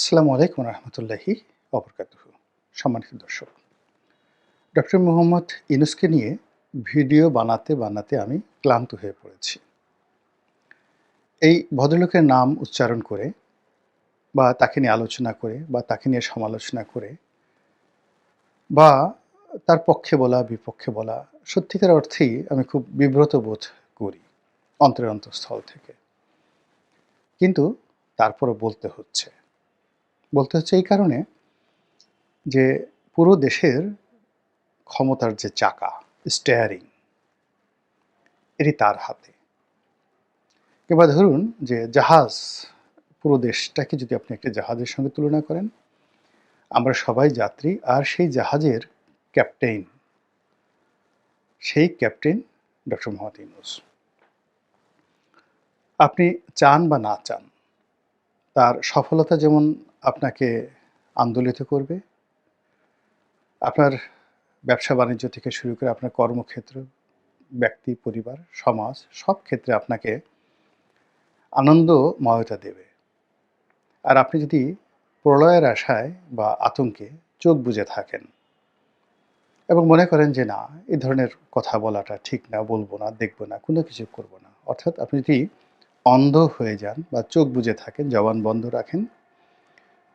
আসসালামু আলাইকুম রহমতুল্লাহি অবরকাতুহ। সম্মানিত দর্শক, ডক্টর মোহাম্মদ ইনুসকে নিয়ে ভিডিও বানাতে বানাতে আমি ক্লান্ত হয়ে পড়েছি। এই ভদ্রলোকের নাম উচ্চারণ করে বা তাকে নিয়ে আলোচনা করে বা তাকে নিয়ে সমালোচনা করে বা তার পক্ষে বলা, বিপক্ষে বলা, সত্যিকার অর্থেই আমি খুব বিব্রত বোধ করি অন্তরের অন্তঃস্থল থেকে। কিন্তু তারপরও বলতে হচ্ছে। বলতে হচ্ছে এই কারণে যে পুরো দেশের ক্ষমতার যে চাকা স্টেয়ারিং এটি তার হাতে। কিংবা ধরুন যে জাহাজ, পুরো দেশটাকে যদি আপনি একটা জাহাজের সঙ্গে তুলনা করেন, আমরা সবাই যাত্রী, আর সেই জাহাজের ক্যাপ্টেন সেই ক্যাপ্টেন ডক্টর মোহাম্মদ ইউনুস। আপনি চান বা না চান, তার সফলতা যেমন আপনাকে আন্দোলিত করবে। আপনার ব্যবসা বাণিজ্য থেকে শুরু করে আপনার কর্মক্ষেত্র, ব্যক্তি, পরিবার, সমাজ, সব ক্ষেত্রে আপনাকে আনন্দময়তা দেবে। আর আপনি যদি প্রলয়ের আশায় বা আতঙ্কে চোখ বুজে থাকেন এবং মনে করেন যে, না এই ধরনের কথা বলাটা ঠিক না, বলব না, দেখব না, কোনো কিছু করব না। অর্থাৎ আপনি যদি অন্ধ হয়ে যান বা চোখ বুজে থাকেন, জবান বন্ধ রাখেন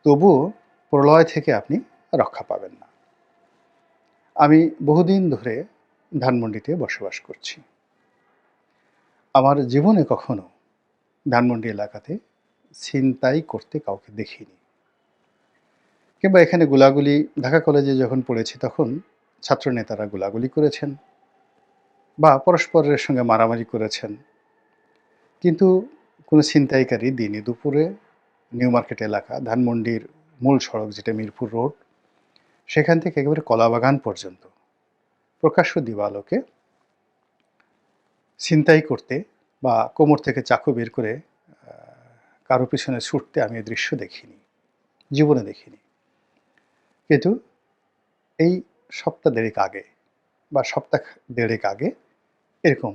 তবুও প্রলয় থেকে আপনি রক্ষা পাবেন না। আমি বহুদিন ধরে ধানমন্ডিতে বসবাস করছি। আমার জীবনে কখনো ধানমন্ডি এলাকাতে ছিনতাই করতে কাউকে দেখিনি। কিংবা এখানে গোলাগুলি ঢাকা কলেজে যখন পড়েছি তখন ছাত্র নেতারা গোলাগুলি করেছেন বা পরস্পরের সঙ্গে মারামারি করেছেন। কিন্তু কোনো ছিনতাইকারী দিনে দুপুরে নিউ মার্কেট এলাকা, ধানমন্ডির মূল সড়ক যেটা মিরপুর রোড, সেখান থেকে একেবারে কলাবাগান পর্যন্ত। প্রকাশ্য দিবালোকে ছিনতাই করতে বা কোমর থেকে চাকু বের করে কারও পিছনে ছুটতে আমি এই দৃশ্য দেখিনি, জীবনে দেখিনি। কিন্তু এই সপ্তাহ দেড়েক আগে বা সপ্তাহ দেড়েক আগে এরকম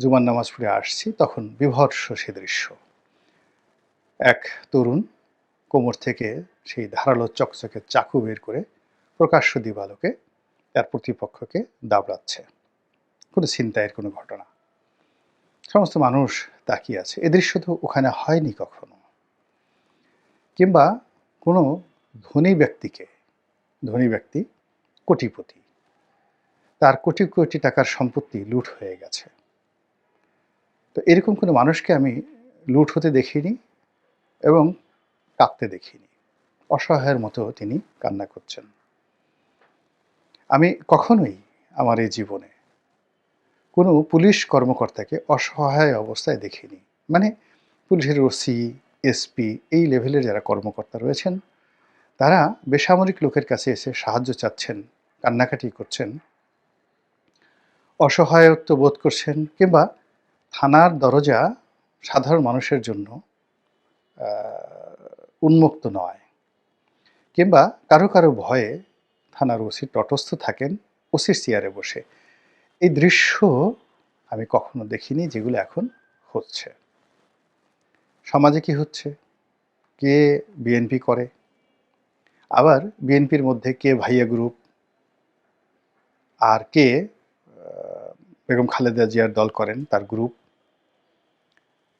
জুমার নামাজ পড়ে আসছি, তখন বিভৎস সে দৃশ্য। এক তরুণ কোমর থেকে সেই ধারালো চকচকে চাকু বের করে প্রকাশ্য দিবালোকে, তার প্রতিপক্ষকে দাবড়াচ্ছে। কোনো চিন্তায়ের কোনো ঘটনা। সমস্ত মানুষ তাকিয়ে আছে। এ দৃশ্য তো ওখানে হয়নি কখনো। কিংবা কোনো ধনী ব্যক্তিকে, ধনী ব্যক্তি কোটিপতি, তার কোটি কোটি টাকার সম্পত্তি লুট হয়ে গেছে। তো এরকম কোনো মানুষকে আমি লুট হতে দেখিনি। এবং কাঁদতে দেখিনি। অসহায়ের মতো তিনি কান্না করছেন। আমি কখনোই আমার এই জীবনে কোনো পুলিশ কর্মকর্তাকে অসহায় অবস্থায় দেখিনি। মানে পুলিশের ওসি এসপি এই লেভেলের যারা কর্মকর্তা রয়েছেন, তারা বেসামরিক লোকের কাছে এসে সাহায্য চাচ্ছেন, কান্নাকাটি করছেন, অসহায়ত্ব বোধ করছেন কিংবা থানার দরজা সাধারণ মানুষের জন্য উন্মুক্ত নয়। কিংবা কারও কারও ভয়ে থানার ওসি তটস্থ থাকেন, ওসির চেয়ারে বসে। এই দৃশ্য আমি কখনো দেখিনি যেগুলো এখন হচ্ছে। সমাজে কি হচ্ছে? কে বিএনপি করে? আবার বিএনপির মধ্যে কে ভাইয়া গ্রুপ? আর কে বেগম খালেদা জিয়ার দল করেন তার গ্রুপ?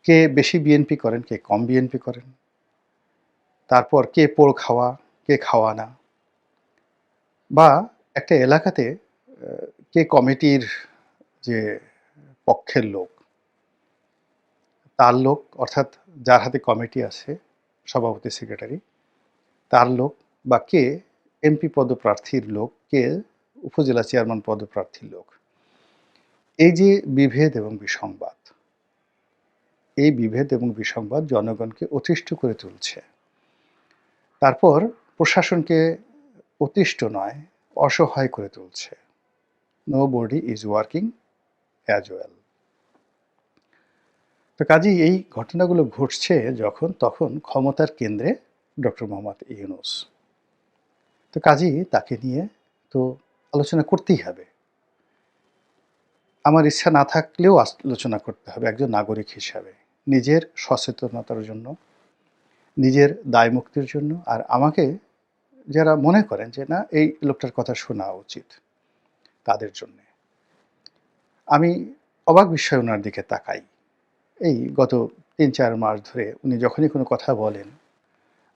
কে বেশি বিএনপি করেন, কে কম বিএনপি করেন? তারপর কে পোড় খাওয়া, কে খাওয়া না? বা একটা এলাকাতে কে কমিটির যে পক্ষের লোক, তার লোক, অর্থাৎ যার হাতে কমিটি আছে, সভাপতি, সেক্রেটারি, তার লোক বা কে এমপি পদপ্রার্থীর লোক, কে উপজেলা চেয়ারম্যান পদপ্রার্থীর লোক। এই যে বিভেদ এবং বিসংবাদ এই বিভেদ এবং বিসংবাদ জনগণকে অতিষ্ঠ করে তুলছে। তারপর প্রশাসনকে অতিষ্ঠ নয়, অসহায় করে তুলছে। Nobody is working as well তো কাজেই এই ঘটনাগুলো ঘটছে যখন তখন ক্ষমতার কেন্দ্রে ডক্টর মোহাম্মদ ইউনুস। তো কাজেই তাকে নিয়ে তো আলোচনা করতেই হবে। আমার ইচ্ছা না থাকলেও আলোচনা করতে হবে একজন নাগরিক হিসাবে, নিজের সচেতনতার জন্য, নিজের দায় মুক্তির জন্য। আর আমাকে যারা মনে করেন যে, না, এই লোকটার কথা শোনা উচিত তাদের জন্যে। আমি অবাক বিস্ময় ওনার দিকে তাকাই। এই গত তিন চার মাস ধরে উনি যখনই কোনো কথা বলেন,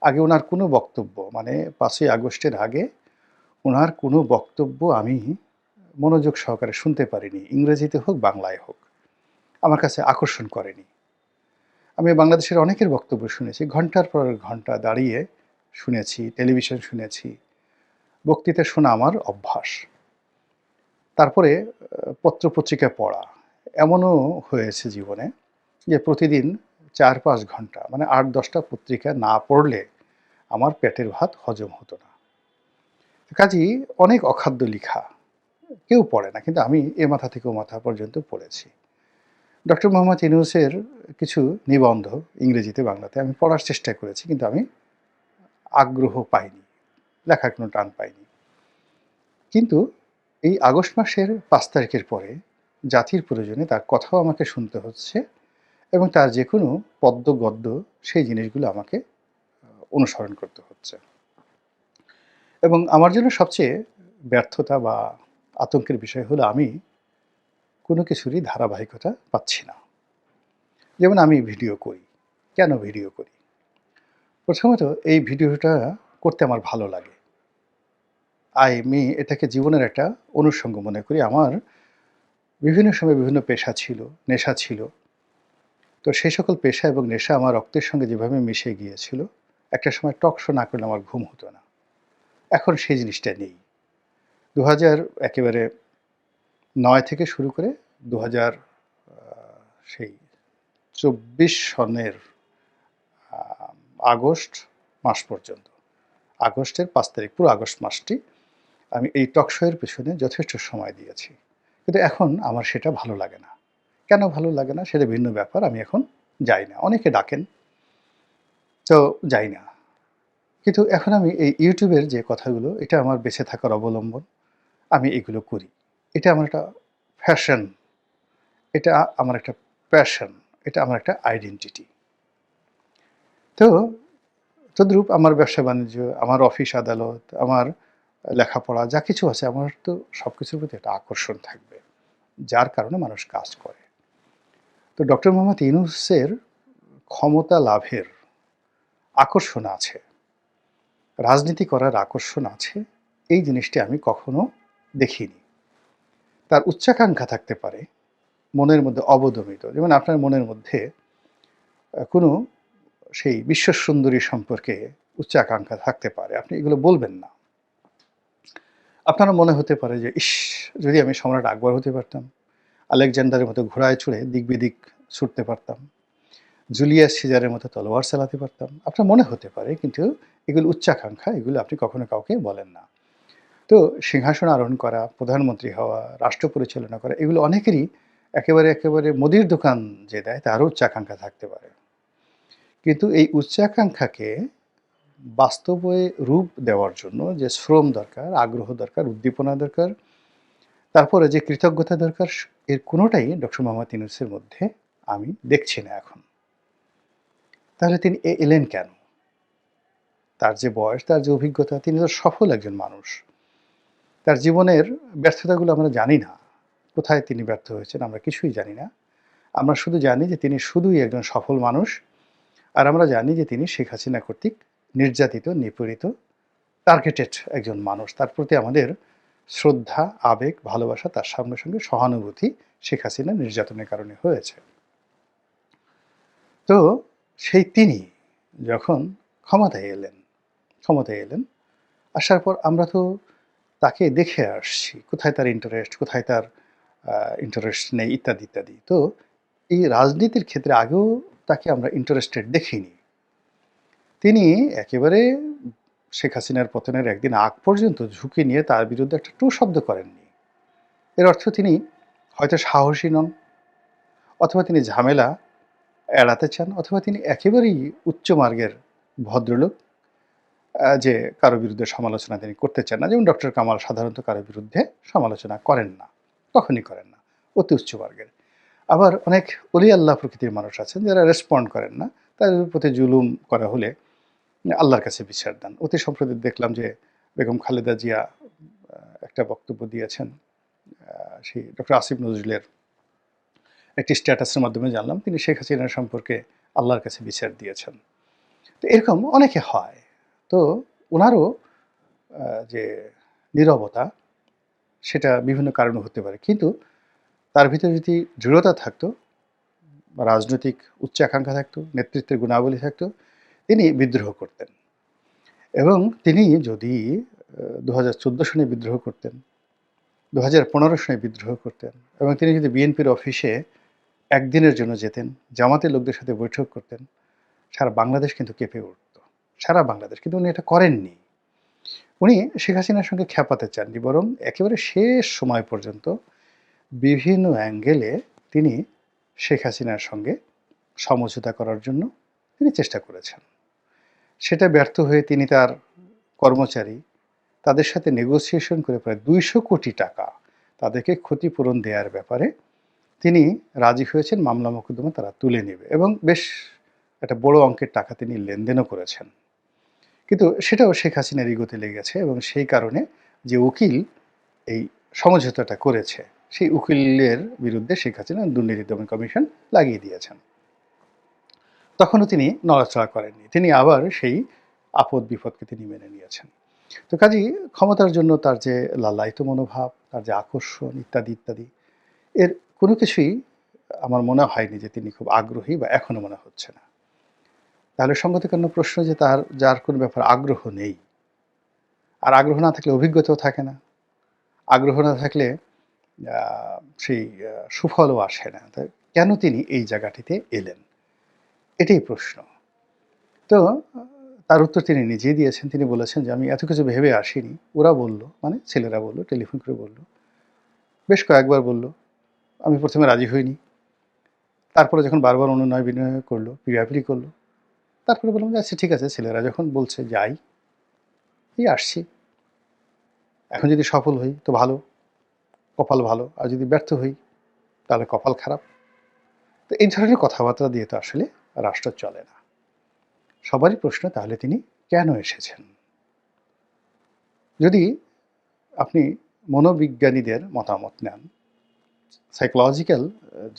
আগে ওনার কোনো বক্তব্য মানে পাঁচই আগস্টের আগে ওনার কোনো বক্তব্য আমি মনোযোগ সহকারে শুনতে পারিনি। ইংরেজিতে হোক, বাংলায় হোক। আমার কাছে আকর্ষণ করেনি। আমি বাংলাদেশের অনেকের বক্তব্য শুনেছি। ঘণ্টার পর ঘণ্টা দাঁড়িয়ে শুনেছি, টেলিভিশন শুনেছি। বক্তৃতা শোনা আমার অভ্যাস। তারপরে পত্রপত্রিকা পড়া। এমনও হয়েছে জীবনে যে প্রতিদিন চার পাঁচ ঘণ্টা মানে আট দশটা পত্রিকা না পড়লে আমার পেটের ভাত হজম হতো না। কাজেই অনেক অখাদ্য লিখা। কেউ পড়ে না, কিন্তু আমি এ মাথা থেকে ও মাথা পর্যন্ত পড়েছি। ডক্টর মোহাম্মদ ইউনুসের কিছু নিবন্ধ ইংরেজিতে, বাংলাতে আমি পড়ার চেষ্টা করেছি, কিন্তু আমি আগ্রহ পাইনি, লেখার কোনো টান পাইনি। কিন্তু এই আগস্ট মাসের পাঁচ তারিখের পরে জাতির প্রয়োজনে তার কথাও আমাকে শুনতে হচ্ছে এবং তার যে কোনো পদ্য গদ্য সেই জিনিসগুলো আমাকে অনুসরণ করতে হচ্ছে। এবং আমার জন্য সবচেয়ে ব্যর্থতা বা আতঙ্কের বিষয় হলো আমি কোনো কিছুরই ধারাবাহিকতা পাচ্ছি না। যেমন আমি ভিডিও করি। কেন ভিডিও করি? প্রথমত এই ভিডিওটা করতে আমার ভালো লাগে। আই আমি এটাকে জীবনের একটা অনুষঙ্গ মনে করি। আমার বিভিন্ন সময় বিভিন্ন পেশা ছিল, নেশা ছিল। তো সেই সকল পেশা এবং নেশা আমার রক্তের সঙ্গে যেভাবে মিশে গিয়েছিল, একটা সময় টক শো না করলে আমার ঘুম হতো না। এখন সেই জিনিসটা নেই। দু হাজার একেবারে নয় থেকে শুরু করে দু হাজার সেই চব্বিশ সনের আগস্ট মাস পর্যন্ত। আগস্টের পাঁচ তারিখ, পুরো আগস্ট মাসটি আমি এই টকশোয়ের পেছনে যথেষ্ট সময় দিয়েছি। কিন্তু এখন আমার সেটা ভালো লাগে না। কেন ভালো লাগে না? সেটা ভিন্ন ব্যাপার, আমি এখন যাই না। অনেকে ডাকেন, তো যাই না। কিন্তু এখন আমি এই ইউটিউবের যে কথাগুলো, এটা আমার বেঁচে থাকার অবলম্বন আমি এগুলো করি। এটা আমার একটা ফ্যাশন এটা আমার একটা প্যাশন এটা আমার একটা আইডেন্টিটি তো, তদ্রূপ আমার ব্যবসা বাণিজ্য, আমার অফিস আদালত, আমার লেখাপড়া, যা কিছু আছে আমার তো সব কিছুর প্রতি একটা আকর্ষণ থাকবে, যার কারণে মানুষ কাজ করে। তো ডক্টর মোহাম্মদ ইউনুসের ক্ষমতা লাভের আকর্ষণ আছে, রাজনীতি করার আকর্ষণ আছে, এই জিনিসটি আমি কখনো দেখিনি। তার উচ্চাকাঙ্ক্ষা থাকতে পারে, মনের মধ্যে অবদমিত। যেমন আপনার মনের মধ্যে কোনো সেই বিশ্ব সুন্দরী সম্পর্কে উচ্চাকাঙ্ক্ষা থাকতে পারে। আপনি এগুলো বলবেন না। আপনার মনে হতে পারে যে, ইস, যদি আমি সম্রাট আকবর হতে পারতাম, আলেকজান্ডারের মতো ঘোড়ায় চড়ে দিক বিদিক ছুটতে পারতাম, জুলিয়াস সিজারের মতো তলোয়ার চালাতে পারতাম। আপনার মনে হতে পারে, কিন্তু এগুলো উচ্চাকাঙ্ক্ষা, এগুলো আপনি কখনো কাউকে বলেন না। তো সিংহাসন আরোহণ করা, প্রধানমন্ত্রী হওয়া, রাষ্ট্র পরিচালনা করা, এগুলো অনেকেরই একেবারে একেবারে মুদির দোকান যে দেয় তারও উচ্চাকাঙ্ক্ষা থাকতে পারে। কিন্তু এই উচ্চাকাঙ্ক্ষাকে বাস্তবে রূপ দেওয়ার জন্য যে শ্রম দরকার, আগ্রহ দরকার, উদ্দীপনা দরকার, তারপরে যে কৃতজ্ঞতা দরকার, এর কোনোটাই ডক্টর মোহাম্মদ ইউনুসের মধ্যে আমি দেখছি না এখন। তাহলে তিনি এলেন কেন? তার যে বয়স, তার যে অভিজ্ঞতা, তিনি তো সফল একজন মানুষ। তার জীবনের ব্যর্থতাগুলো আমরা জানি না। কোথায় তিনি ব্যর্থ হয়েছেন আমরা কিছুই জানি না। আমরা শুধু জানি যে তিনি শুধুই একজন সফল মানুষ আর আমরা জানি যে তিনি শেখ হাসিনা কর্তৃক নির্যাতিত, নিপীড়িত টার্গেটেড একজন মানুষ। তার প্রতি আমাদের শ্রদ্ধা, আবেগ, ভালোবাসা তার সঙ্গে সঙ্গে সহানুভূতি শেখ হাসিনা নির্যাতনের কারণে হয়েছে। তো সেই তিনি যখন ক্ষমতায় এলেন ক্ষমতায় এলেন, আসার পর আমরা তো তাকে দেখে আসছি, কোথায় তার ইন্টারেস্ট কোথায় তার ইন্টারেস্ট নেই, ইত্যাদি ইত্যাদি। তো এই রাজনীতির ক্ষেত্রে আগেও তাকে আমরা ইন্টারেস্টেড দেখিনি। তিনি একেবারে শেখ হাসিনার পতনের একদিন আগ পর্যন্ত ঝুঁকি নিয়ে তার বিরুদ্ধে একটা টু শব্দ করেননি। এর অর্থ তিনি হয়তো সাহসী নন, অথবা তিনি ঝামেলা এড়াতে চান, অথবা তিনি একেবারেই উচ্চ মার্গের ভদ্রলোক। যে কারও বিরুদ্ধে সমালোচনা তিনি করতে চান না। যেমন ডক্টর কামাল সাধারণত কারও বিরুদ্ধে সমালোচনা করেন না, কখনই করেন না, অতি উচ্চ বর্গের। আবার অনেক অলি আল্লাহ প্রকৃতির মানুষ আছেন যারা রেসপন্ড করেন না, তাদের প্রতি জুলুম করা হলে আল্লাহর কাছে বিচার দেন। অতি সম্প্রতি দেখলাম যে বেগম খালেদা জিয়া একটা বক্তব্য দিয়েছেন সেই ডক্টর আসিফ নজরুলের একটি স্ট্যাটাসের মাধ্যমে জানলাম। তিনি শেখ হাসিনা সম্পর্কে আল্লাহর কাছে বিচার দিয়েছেন। তো এরকম অনেকে হয়। তো ওনারও যে নীরবতা, সেটা বিভিন্ন কারণে হতে পারে। কিন্তু তার ভিতরে যদি দৃঢ়তা থাকতো রাজনৈতিক উচ্চাকাঙ্ক্ষা থাকতো, নেতৃত্বের গুণাবলী থাকতো, তিনি বিদ্রোহ করতেন। এবং তিনি যদি দু হাজার চোদ্দ সনে বিদ্রোহ করতেন দু হাজার পনেরো সনে বিদ্রোহ করতেন, এবং তিনি যদি বিএনপির অফিসে একদিনের জন্য যেতেন, জামাতের লোকদের সাথে বৈঠক করতেন, সারা বাংলাদেশ কিন্তু কেঁপে উঠত। সারা বাংলাদেশ, কিন্তু উনি এটা করেননি। উনি শেখ হাসিনার সঙ্গে খ্যাপাতে চাননি, বরং একেবারে শেষ সময় পর্যন্ত বিভিন্ন অ্যাঙ্গেলে তিনি শেখ হাসিনার সঙ্গে সমঝোতা করার জন্য তিনি চেষ্টা করেছেন। সেটা ব্যর্থ হয়ে তিনি তার কর্মচারী তাদের সাথে নেগোসিয়েশন করে প্রায় দুইশো কোটি টাকা তাদেরকে ক্ষতিপূরণ দেওয়ার ব্যাপারে তিনি রাজি হয়েছেন, মামলা মোকদ্দমা তারা তুলে নেবে এবং বেশ একটা বড় অঙ্কের টাকা তিনি লেনদেনও করেছেন। কিন্তু সেটাও শেখ হাসিনার ইগোতে লেগেছে এবং সেই কারণে যে উকিল এই সমঝোতাটা করেছে, সেই উকিলের বিরুদ্ধে শেখ হাসিনা দুর্নীতি দমন কমিশন লাগিয়ে দিয়েছেন। তখনও তিনি নড়াচড়া করেননি। তিনি আবার সেই আপদ বিপদকে তিনি মেনে নিয়েছেন। তো কাজী ক্ষমতার জন্য তার যে লালায়িত মনোভাব, তার যে আকর্ষণ ইত্যাদি ইত্যাদি, এর কোনো কিছুই আমার মনে হয়নি যে তিনি খুব আগ্রহী বা এখনও মনে হচ্ছে না। তাহলে সঙ্গতিকান্ন প্রশ্ন যে তার, যার কোনো ব্যাপার আগ্রহ নেই। আর আগ্রহ না থাকলে অভিজ্ঞতাও থাকে না। আগ্রহ না থাকলে সেই সুফলও আসে না। তা কেন তিনি এই জায়গাটিতে এলেন? এটাই প্রশ্ন। তো, তার উত্তর তিনি নিজেই দিয়েছেন। তিনি বলেছেন যে, আমি এত কিছু ভেবে আসিনি। ওরা বলল মানে ছেলেরা বলল, টেলিফোন করে বলল। বেশ কয়েকবার বলল, আমি প্রথমে রাজি হইনি। তারপরে যখন বারবার অনুনয় বিনয় করল, পিড়াপিড়ি করল তারপরে বললাম যে আচ্ছা ঠিক আছে, ছেলেরা যখন বলছে যাই, এই আসছি। এখন যদি সফল হই তো ভালো, কপাল ভালো, আর যদি ব্যর্থ হই তাহলে কপাল খারাপ। তো এই ধরনের কথাবার্তা দিয়ে তো আসলে রাষ্ট্র চলে না। সবারই প্রশ্ন, তাহলে তিনি কেন এসেছেন? যদি আপনি মনোবিজ্ঞানীদের মতামত নেন সাইকোলজিক্যাল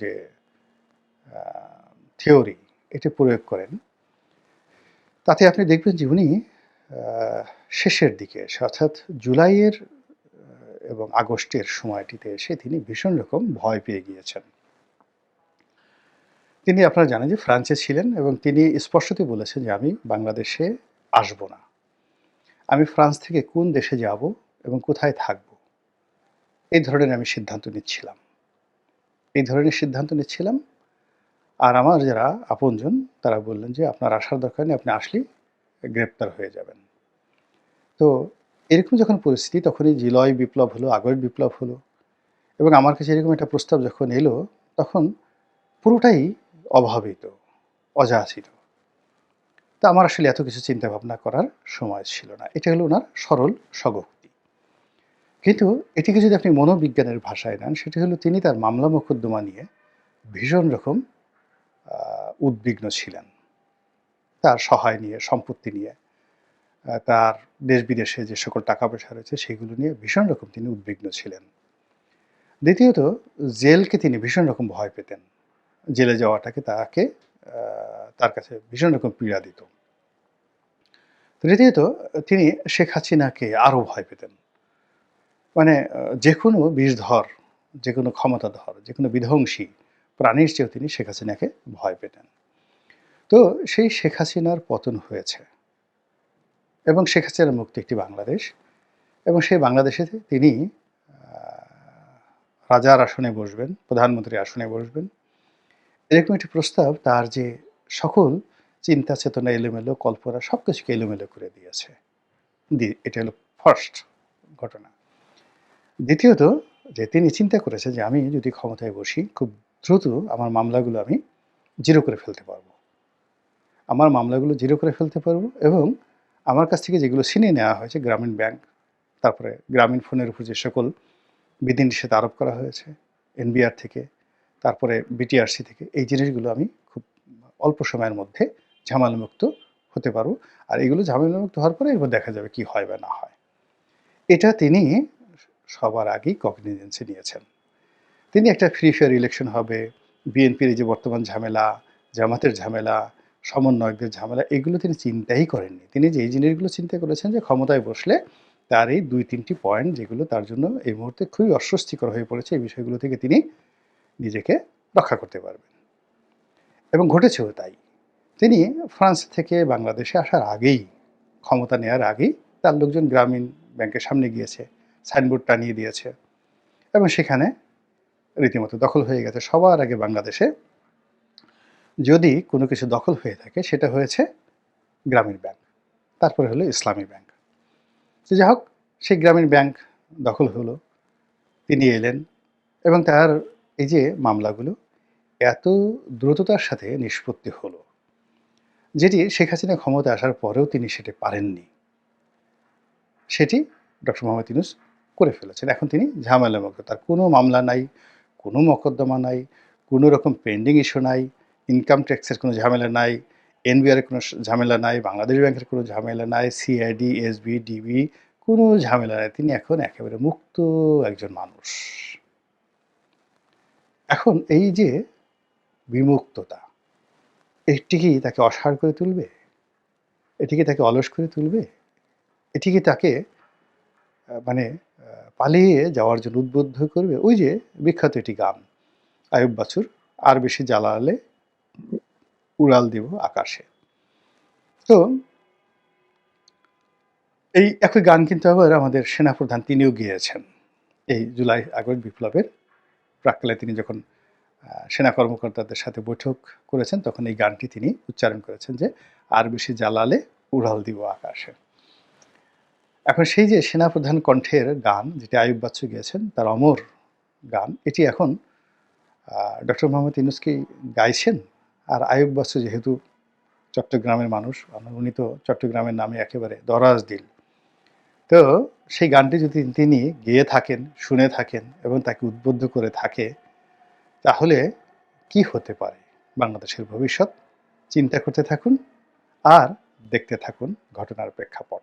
যে থিওরি এটি প্রয়োগ করেন তাতে আপনি দেখবেন যে উনি শেষের দিকে এসে, অর্থাৎ জুলাইয়ের এবং আগস্টের সময়টিতে এসে তিনি ভীষণ রকম ভয় পেয়ে গিয়েছেন। তিনি আপনারা জানেন যে ফ্রান্সে ছিলেন এবং তিনি স্পষ্টতই বলেছেন যে আমি বাংলাদেশে আসব না। আমি ফ্রান্স থেকে কোন দেশে যাব এবং কোথায় থাকব? এই ধরনের আমি সিদ্ধান্ত নিচ্ছিলাম। এই ধরনের সিদ্ধান্ত নিচ্ছিলাম আর আমার যারা আপনজন, তারা বললেন যে, আপনার আসার দরকার নেই, আপনি আসলেই গ্রেপ্তার হয়ে যাবেন। তো এরকম যখন পরিস্থিতি, তখনই জিলয় বিপ্লব হলো আগয়ের বিপ্লব হলো এবং আমার কাছে এরকম একটা প্রস্তাব যখন এলো, তখন পুরোটাই অভাবিত, অযাচিত। তা আমার আসলে এত কিছু চিন্তা ভাবনা করার সময় ছিল না। এটা হলো ওনার সরল স্বগোক্তি। কিন্তু এটিকে যদি আপনি মনোবিজ্ঞানের ভাষায় নেন, সেটি হলো তিনি তার মামলা মোকদ্দমা নিয়ে ভীষণ রকম উদ্বিগ্ন ছিলেন। তার সহায় নিয়ে, সম্পত্তি নিয়ে তার দেশ বিদেশে যে সকল টাকা পয়সা রয়েছে, সেগুলো নিয়ে ভীষণ রকম তিনি উদ্বিগ্ন ছিলেন। দ্বিতীয়ত, জেলকে তিনি ভীষণ রকম ভয় পেতেন। জেলে যাওয়াটাকে তাকে তার কাছে ভীষণ রকম পীড়া দিত। তৃতীয়ত, তিনি শেখ হাসিনাকে আরও ভয় পেতেন। মানে যে কোনো বিষধর, যে কোনো ক্ষমতাধর, যে কোনো বিধ্বংসী প্রাণীর চেয়েও তিনি শেখ হাসিনাকে ভয় পেতেন। তো সেই শেখ হাসিনার পতন হয়েছে এবং শেখ হাসিনার মুক্তি একটি বাংলাদেশ এবং সেই বাংলাদেশে তিনি রাজার আসনে বসবেন প্রধানমন্ত্রী আসনে বসবেন। এরকম একটি প্রস্তাব তার যে সকল চিন্তা চেতনা এলোমেলো কল্পনা সব কিছুকে এলোমেলো করে দিয়েছে। দি- এটা হলো ফার্স্ট ঘটনা। দ্বিতীয়ত যে তিনি চিন্তা করেছে যে আমি যদি ক্ষমতায় বসি, খুব দ্রুত আমার মামলাগুলো আমি জিরো করে ফেলতে পারব। আমার মামলাগুলো জিরো করে ফেলতে পারব এবং আমার কাছ থেকে যেগুলো ছিনিয়ে নেওয়া হয়েছে গ্রামীণ ব্যাংক, তারপরে গ্রামীণ ফোনের উপর যে সকল বিধিনিষেধ আরোপ করা হয়েছে, এনবিআর থেকে, তারপরে বিটিআরসি থেকে, এই জিনিসগুলো আমি খুব অল্প সময়ের মধ্যে ঝামেলামুক্ত হতে পারব। আর এগুলো ঝামেলামুক্ত হওয়ার পরে এরপর দেখা যাবে কি হয় বা না হয়। এটা তিনি সবার আগেই কগনিজেন্সে নিয়েছেন। তিনি একটা ফ্রি ফেয়ার ইলেকশন হবে বিএনপির যে বর্তমান ঝামেলা, জামাতের ঝামেলা, সমন্বয়কদের ঝামেলা, এগুলো তিনি চিন্তাই করেননি। তিনি যে জিনিসগুলো চিন্তা করেছেন যে ক্ষমতায় বসলে তার এই দুই তিনটি পয়েন্ট যেগুলো তার জন্য এই মুহূর্তে খুবই অস্বস্তিকর হয়ে পড়েছে, এই বিষয়গুলো থেকে তিনি নিজেকে রক্ষা করতে পারবেন। এবং ঘটেছেও তাই। তিনি ফ্রান্স থেকে বাংলাদেশে আসার আগেই, ক্ষমতা নেওয়ার আগেই তার লোকজন গ্রামীণ ব্যাংকের সামনে গিয়েছে সাইনবোর্ড টানিয়ে দিয়েছে। এবং সেখানে রীতিমতো দখল হয়ে গেছে। সবার আগে বাংলাদেশে যদি কোনো কিছু দখল হয়ে থাকে, সেটা হয়েছে গ্রামীণ ব্যাংক, তারপরে হলো ইসলামী ব্যাংক। তো যাই হোক, সেই গ্রামীণ ব্যাংক দখল হলো, তিনি এলেন এবং তার এই যে মামলাগুলো, এত দ্রুততার সাথে নিষ্পত্তি হলো, যেটি শেখ হাসিনা ক্ষমতা আসার পরেও তিনি সেটি পারেননি। সেটি ডক্টর মোহাম্মদ ইউনুস করে ফেলেছেন। এখন তিনি ঝামেলা মুক্ত তার কোনো মামলা নাই কোনো মকদ্দমা নাই, কোনো রকম পেন্ডিং ইস্যু নাই ইনকাম ট্যাক্সের কোনো ঝামেলা নাই এনবিআর কোনো ঝামেলা নাই বাংলাদেশ ব্যাংকের কোনো ঝামেলা নাই সিআইডি এসবি ডিবি কোনো ঝামেলা নাই। তিনি এখন একেবারে মুক্ত একজন মানুষ। এখন এই যে বিমুক্ততা, এটি কি তাকে অসাড় করে তুলবে? এটি কি তাকে অলস করে তুলবে? এটি কি তাকে মানে পালিয়ে যাওয়ার জন্য উদ্বুদ্ধ করবে ওই যে বিখ্যাত এটি গান, আয়ুব বাছুর, আর বেশি জ্বালালে উড়াল দিব আকাশে। তো এই একই গান কিন্তু আবার আমাদের সেনাপ্রধান তিনিও গিয়েছেন। এই জুলাই আগস্ট বিপ্লবের প্রাককালে তিনি যখন সেনা কর্মকর্তাদের সাথে বৈঠক করেছেন, তখন এই গানটি তিনি উচ্চারণ করেছেন যে, আর বেশি জ্বালালে উড়াল দিব আকাশে। এখন সেই যে সেনাপ্রধান কণ্ঠের গান, যেটি আয়ুব বাচ্চু গিয়েছেন, তার অমর গান, এটি এখন ডক্টর মোহাম্মদ ইউনুসকে গাইছেন। আর আয়ুব বাচ্চু যেহেতু চট্টগ্রামের মানুষ উনি তো চট্টগ্রামের নামে একেবারে দরাজ দিল। তো সেই গানটি যদি তিনি গেয়ে থাকেন, শুনে থাকেন এবং তাকে উদ্বুদ্ধ করে থাকে, তাহলে কি হতে পারে বাংলাদেশের ভবিষ্যৎ? চিন্তা করতে থাকুন আর দেখতে থাকুন ঘটনার প্রেক্ষাপট।